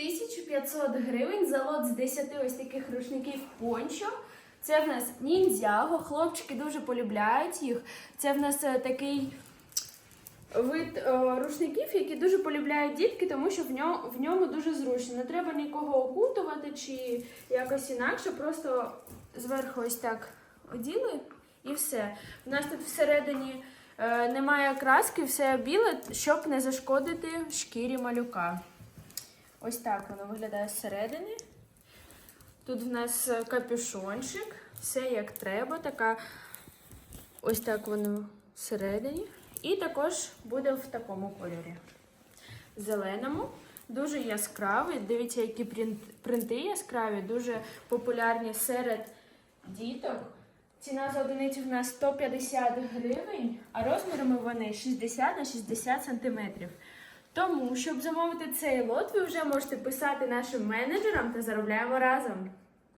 1500 гривень за лот з 10 ось таких рушників пончо. Це в нас ніндзяго. Хлопчики дуже полюбляють їх. Це в нас е, такий вид е, рушників, які дуже полюбляють дітки, тому що в ньому, в ньому дуже зручно. Не треба нікого окутувати чи якось інакше. Просто зверху ось так оділи і все. У нас тут всередині е, немає краски, все біле, щоб не зашкодити шкірі малюка. Ось так воно виглядає зсередини. Тут в нас е, капюшончик, все як треба. Така ось так воно всередині. І також буде в такому кольорі. Зеленому. Дуже яскравий. Дивіться, які принти яскраві, дуже популярні серед діток. Ціна за одиницю в нас 150 гривень, а розмірами вони 60 на 60 сантиметрів. Тому, щоб замовити цей лот, ви вже можете писати нашим менеджерам та заробляємо разом.